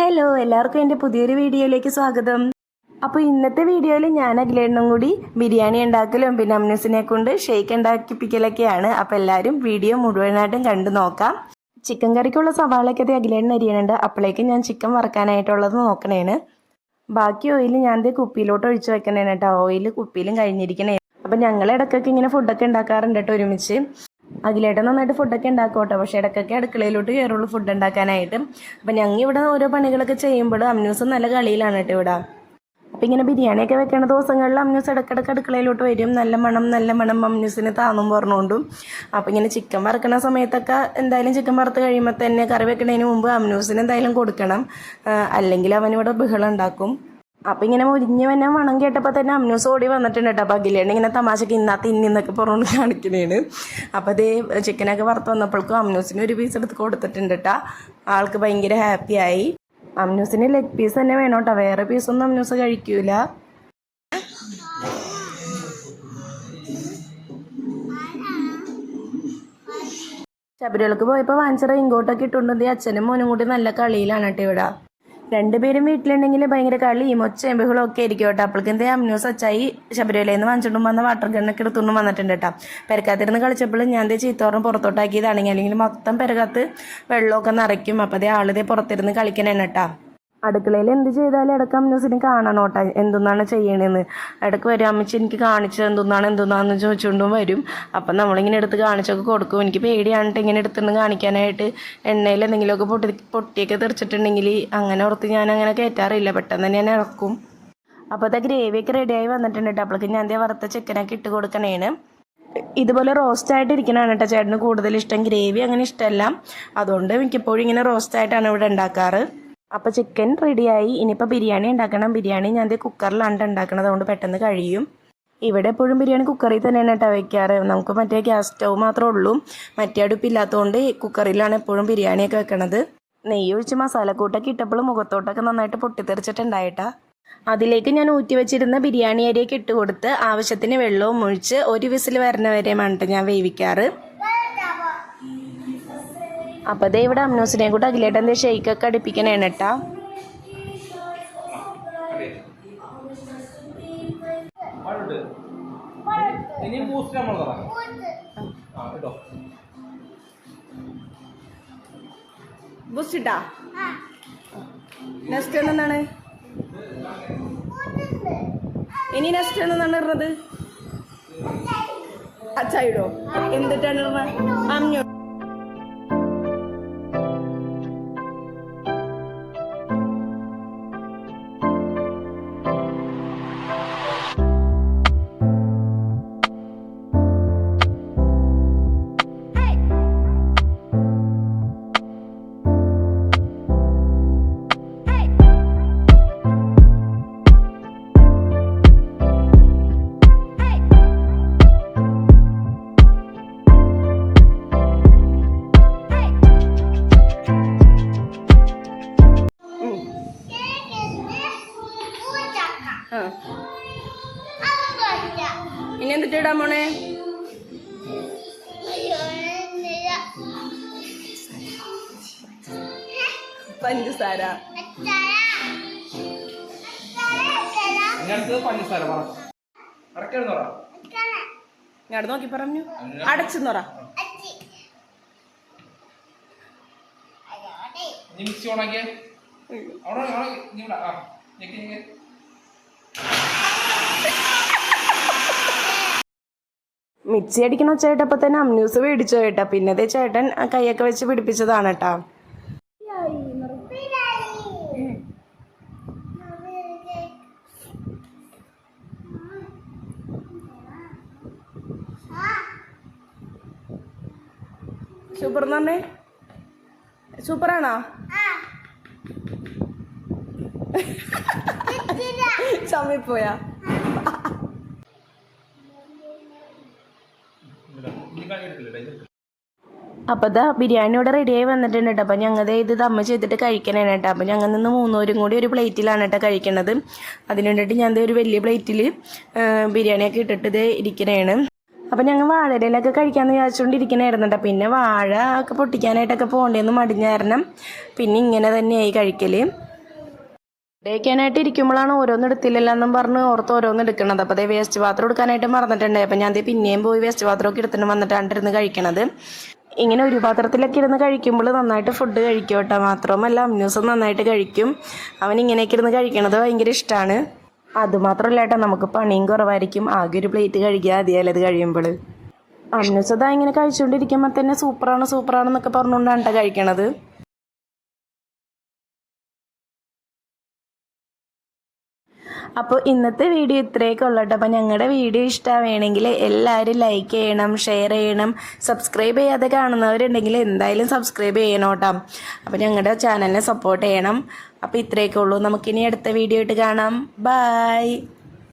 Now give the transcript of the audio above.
Hello എല്ലാവർക്കും എന്റെ പുതിയൊരു വീഡിയോയിലേക്ക് സ്വാഗതം. അപ്പോൾ ഇന്നത്തെ വീഡിയോയിൽ ഞാൻ അഖിലേണ്ണും കൂടി ബിരിയാണി ഉണ്ടാക്കലും പിന്നെ അമ്നസിനെ കൊണ്ട് ഷേക്ക് ഉണ്ടാക്കിപ്പിക്കലൊക്കെയാണ്. അപ്പോൾ എല്ലാവരും വീഡിയോ മുഴുവനായിട്ടും കണ്ടു നോക്കാം. ചിക്കൻ കറിക്കുള്ള സവാളയൊക്കെ അത് അഖിലേണ്ണ അരിയണുണ്ട്. അപ്പോഴേക്കും ഞാൻ ചിക്കൻ വറക്കാനായിട്ടുള്ളത് നോക്കണേണ്. ബാക്കി ഓയിൽ ഞാൻ ഇത് കുപ്പിയിലോട്ട് ഒഴിച്ച് വെക്കണേണ് കേട്ടോ. ഓയിൽ കുപ്പിയിലും കഴിഞ്ഞിരിക്കണേ. അപ്പം ഞങ്ങൾ ഇടയ്ക്കൊക്കെ ഇങ്ങനെ ഫുഡൊക്കെ ഉണ്ടാക്കാറുണ്ട് കേട്ടോ ഒരുമിച്ച്. അഖിലേട്ടൻ നന്നായിട്ട് ഫുഡൊക്കെ ഉണ്ടാക്കോട്ടെ പക്ഷെ ഇടയ്ക്കൊക്കെ അടുക്കളയിലോട്ട് കയറുള്ളൂ ഫുഡ് ഉണ്ടാക്കാനായിട്ട്. അപ്പം ഞങ്ങൾ ഇവിടെ ഓരോ പണികളൊക്കെ ചെയ്യുമ്പോൾ അമ്നൂസ് നല്ല കളിയിലാണ് കേട്ടോ ഇവിടെ. അപ്പം ഇങ്ങനെ ബിരിയാണിയൊക്കെ വെക്കണ ദിവസങ്ങളിൽ അമ്നൂസ് ഇടയ്ക്കിടയ്ക്ക് അടുക്കളയിലോട്ട് വരും. നല്ല മണം നല്ല മണം അമ്യൂസിന് താന്നും പറഞ്ഞുകൊണ്ടും അപ്പം ഇങ്ങനെ ചിക്കൻ വറുക്കണ സമയത്തൊക്കെ എന്തായാലും ചിക്കൻ വറുത്ത് കഴിയുമ്പോൾ തന്നെ കറി വെക്കുന്നതിന് മുമ്പ് അമ്യൂസിന് എന്തായാലും കൊടുക്കണം. അല്ലെങ്കിൽ അവനിവിടെ ബഹളം ഉണ്ടാക്കും. അപ്പം ഇങ്ങനെ മുരിഞ്ഞ് വന്നെ മണം കേട്ടപ്പോൾ തന്നെ അമ്നൂസ് ഓടി വന്നിട്ടുണ്ട് കേട്ടോ അപ്പൊ അഖിലേണ്ട ഇങ്ങനെ തമാശക്ക് ഇന്നാ ഇന്നിന്നൊക്കെ പറഞ്ഞുകൊണ്ട് കാണിക്കണേണ്. അപ്പോൾ അതേ ചിക്കനൊക്കെ വറുത്ത് വന്നപ്പോഴേക്കും അമ്നൂസിന് ഒരു പീസ് എടുത്ത് കൊടുത്തിട്ടുണ്ട് കേട്ടോ ആൾക്ക് ഭയങ്കര ആയി. അമ്നൂസിന് ലെഗ് പീസ് തന്നെ വേണം കേട്ടോ വേറെ പീസൊന്നും അമ്നൂസ് കഴിക്കൂല. ശബരിമലക്ക് പോയപ്പോൾ വാങ്ങിച്ച ഇങ്ങോട്ടൊക്കെ ഇട്ടുണ്ടെങ്കിൽ അച്ഛനും മോനും കൂടി നല്ല കളിയിലാണ് കേട്ടോ ഇവിടെ. രണ്ടുപേരും വീട്ടിലുണ്ടെങ്കിൽ ഭയങ്കര കളിയും ഒച്ചയും ബഹളം ഒക്കെ ആയിരിക്കും കേട്ടോ. അപ്പോഴേക്കും എന്തേ? അമ്നൂസ് അച്ചായി ശബരിമലയിൽ നിന്ന് വാങ്ങിച്ചിട്ടും വന്ന വാട്ടർ ഗണ്ണൊക്കെ എടുത്തുകൊണ്ടും വന്നിട്ടുണ്ട് കേട്ടോ. പെരക്കാത്തിരുന്ന് കളിച്ചപ്പോൾ ഞാൻ ദേ ചീത്തോറും പുറത്തോട്ടാക്കിയതാണെങ്കിൽ അല്ലെങ്കിൽ മൊത്തം പെരകത്ത് വെള്ളമൊക്കെ നിറയ്ക്കും. അപ്പോൾ അതേ ആളിതേ പുറത്തിരുന്ന് കളിക്കണേണ് അടുക്കളയിൽ എന്ത് ചെയ്താലും ഇടയ്ക്ക് അമ്മസിനെ കാണണം കേട്ടോ എന്തെന്നാണ് ചെയ്യണേന്ന്. ഇടയ്ക്ക് വരും അമ്മച്ചി എനിക്ക് കാണിച്ചത് എന്തെന്നാണ് എന്തെന്നാന്ന് ചോദിച്ചുകൊണ്ടും വരും. അപ്പം നമ്മളിങ്ങനെ എടുത്ത് കാണിച്ചൊക്കെ കൊടുക്കും. എനിക്ക് പേടിയാണിട്ട് ഇങ്ങനെ എടുത്തുകൊണ്ട് കാണിക്കാനായിട്ട്. എണ്ണയിൽ എന്തെങ്കിലുമൊക്കെ പൊട്ടി പൊട്ടിയൊക്കെ തെറിച്ചിട്ടുണ്ടെങ്കിൽ അങ്ങനെ ഓർത്ത് ഞാൻ അങ്ങനെ കയറ്റാറില്ല. പെട്ടെന്ന് തന്നെ ഞാൻ ഇറക്കും. അപ്പോൾ അത് ഗ്രേവിയൊക്കെ റെഡിയായി വന്നിട്ടുണ്ട് കേട്ടോ അപ്പോൾ ഞാൻ ദേ വറുത്ത ചിക്കനൊക്കെ ഇട്ട് കൊടുക്കണേന് ഇതുപോലെ റോസ്റ്റ് ആയിട്ട് ഇരിക്കണതാണ് കേട്ടോ ചേട്ടന് കൂടുതൽ ഇഷ്ടം. ഗ്രേവി അങ്ങനെ ഇഷ്ടമല്ല. അതുകൊണ്ട് മിക്കപ്പോഴും ഇങ്ങനെ റോസ്റ്റ് ആയിട്ടാണ് ഇവിടെ ഉണ്ടാക്കാറ്. അപ്പോൾ ചിക്കൻ റെഡിയായി ഇനിയിപ്പോൾ ബിരിയാണി ഉണ്ടാക്കണം. ബിരിയാണി ഞാൻ ഇത് കുക്കറിലാണ് ഉണ്ടാക്കണത് അതുകൊണ്ട് പെട്ടെന്ന് കഴിയും. ഇവിടെ എപ്പോഴും ബിരിയാണി കുക്കറിൽ തന്നെയാണ് കേട്ടോ വയ്ക്കാറ് നമുക്ക് മറ്റേ ഗ്യാസ് സ്റ്റൗ മാത്രമേ ഉള്ളൂ. മറ്റേ അടുപ്പില്ലാത്തതുകൊണ്ട് കുക്കറിലാണ് എപ്പോഴും ബിരിയാണിയൊക്കെ വെക്കണത്. നെയ്യ് ഒഴിച്ച് മസാലക്കൂട്ടൊക്കെ ഇട്ടപ്പോൾ മുഖത്തോട്ടൊക്കെ നന്നായിട്ട് പൊട്ടിത്തെറിച്ചിട്ടുണ്ടായിട്ടാ. അതിലേക്ക് ഞാൻ ഊറ്റി വെച്ചിരുന്ന ബിരിയാണി അരിയൊക്കെ ഇട്ട് കൊടുത്ത് ആവശ്യത്തിന് വെള്ളവും ഒഴിച്ച് ഒരു വിസിൽ വരുന്ന വരെയുമാണ് ഞാൻ വേവിക്കാറ്. അപ്പോൾ ദേ ഇവിടെ അമ്നൂസിനെ കൂടെ അഖിലേട്ടന്റെ ദേ ഷെയ്ക്കൊക്കെ അടുപ്പിക്കണേണ് കേട്ടാ ഇനി ബൂസ്റ്റ് നെക്സ്റ്റ് എന്താണ് ഇനി നെക്സ്റ്റ് എന്താണ് ഇടുന്നത് അച്ചായിടോ എന്തിട്ടാണ് ഇടുന്നത് അമ്ഞ്ഞോ പഞ്ചസാര. പഞ്ചസാര. ഞാൻ നോക്കി പറഞ്ഞു. അടച്ചു മിക്സി ഓണാക്കിയേ. അവിടെ അവിടെ നീ ഇവിടെ ആ ഞെക്കി ഞെക്കി. മിക്സി അടിക്കണ ചേട്ടപ്പോൾ തന്നെ അമ്ന്യൂസ് മേടിച്ചു കേട്ടാ. പിന്നെ അതേ ചേട്ടൻ കൈയൊക്കെ വെച്ച് പിടിപ്പിച്ചതാണ് കേട്ടാ. സൂപ്പർ എന്ന് പറഞ്ഞേ? സൂപ്പറാണോ ചമ്മിപ്പോയാ അപ്പോൾ ഇതാ ബിരിയാണി ഇവിടെ റെഡിയായി വന്നിട്ടുണ്ട് കേട്ടോ അപ്പോൾ ഞങ്ങൾ ഇത് ദമ്മ ചെയ്തിട്ട് കഴിക്കണേ കേട്ടോ അപ്പോൾ ഞങ്ങൾ നിന്ന് മൂന്നൂരും കൂടി ഒരു പ്ലേറ്റിലാണ് കേട്ടോ കഴിക്കണത്. അതിന് വേണ്ടിയിട്ട് ഞാൻ ഒരു വലിയ പ്ലേറ്റിൽ ബിരിയാണിയൊക്കെ ഇട്ടിട്ട് ഇത് ഇരിക്കണേണ്. അപ്പോൾ ഞങ്ങൾ വാഴയിലൊക്കെ കഴിക്കാമെന്ന് വിചാരിച്ചുകൊണ്ടിരിക്കണായിരുന്നു പിന്നെ വാഴ ഒക്കെ പൊട്ടിക്കാനായിട്ടൊക്കെ പോകേണ്ടതെന്ന് മടിഞ്ഞ കാരണം പിന്നെ ഇങ്ങനെ തന്നെയായി കഴിക്കൽ ഇടയ്ക്കാനായിട്ട് ഇരിക്കുമ്പോഴാണ് ഓരോന്നും എടുത്തില്ലല്ലോ എന്നും പറഞ്ഞ് ഓർത്ത് ഓരോന്നും എടുക്കണത്. അപ്പോൾ അതേ വേസ്റ്റ് പാത്രം എടുക്കാനായിട്ട് മറന്നിട്ടുണ്ടായി. അപ്പം ഞാൻ പിന്നെയും പോയി വേസ്റ്റ് പാത്രമൊക്കെ എടുത്തിട്ട് വന്നിട്ടാണ്ട് ഇരുന്ന് കഴിക്കണത്. ഇങ്ങനെ ഒരു പാത്രത്തിലൊക്കെ ഇരുന്ന് കഴിക്കുമ്പോൾ നന്നായിട്ട് ഫുഡ് കഴിക്കും കേട്ടോ മാത്രമല്ല അമ്യൂസും നന്നായിട്ട് കഴിക്കും. അവൻ ഇങ്ങനെയൊക്കെ ഇരുന്ന് കഴിക്കണത് ഭയങ്കര ഇഷ്ടമാണ് അതുമാത്രമല്ല ഏട്ടാ നമുക്ക് പണിയും കുറവായിരിക്കും. ആകെ ഒരു പ്ലേറ്റ് കഴിക്കുക അതിയാലത് കഴിയുമ്പോൾ അമ്യൂസ് ഇങ്ങനെ കഴിച്ചുകൊണ്ടിരിക്കുമ്പോൾ തന്നെ സൂപ്പറാണ് സൂപ്പറാണെന്നൊക്കെ പറഞ്ഞുകൊണ്ടാണ് കേട്ടോ കഴിക്കണത്. അപ്പോൾ ഇന്നത്തെ വീഡിയോ ഇത്രയൊക്കെ ഉള്ളൂ കേട്ടോ. അപ്പോൾ ഞങ്ങളുടെ വീഡിയോ ഇഷ്ടമാണെങ്കിൽ എല്ലാവരും ലൈക്ക് ചെയ്യണം ഷെയർ ചെയ്യണം സബ്സ്ക്രൈബ് ചെയ്യാതെ കാണുന്നവരുണ്ടെങ്കിൽ എന്തായാലും സബ്സ്ക്രൈബ് ചെയ്യണം കേട്ടോ. അപ്പോൾ ഞങ്ങളുടെ ചാനലിനെ സപ്പോർട്ട് ചെയ്യണം. അപ്പോൾ ഇത്രയൊക്കെ ഉള്ളൂ. നമുക്കിനി അടുത്ത വീഡിയോ ആയിട്ട് കാണാം. ബായ്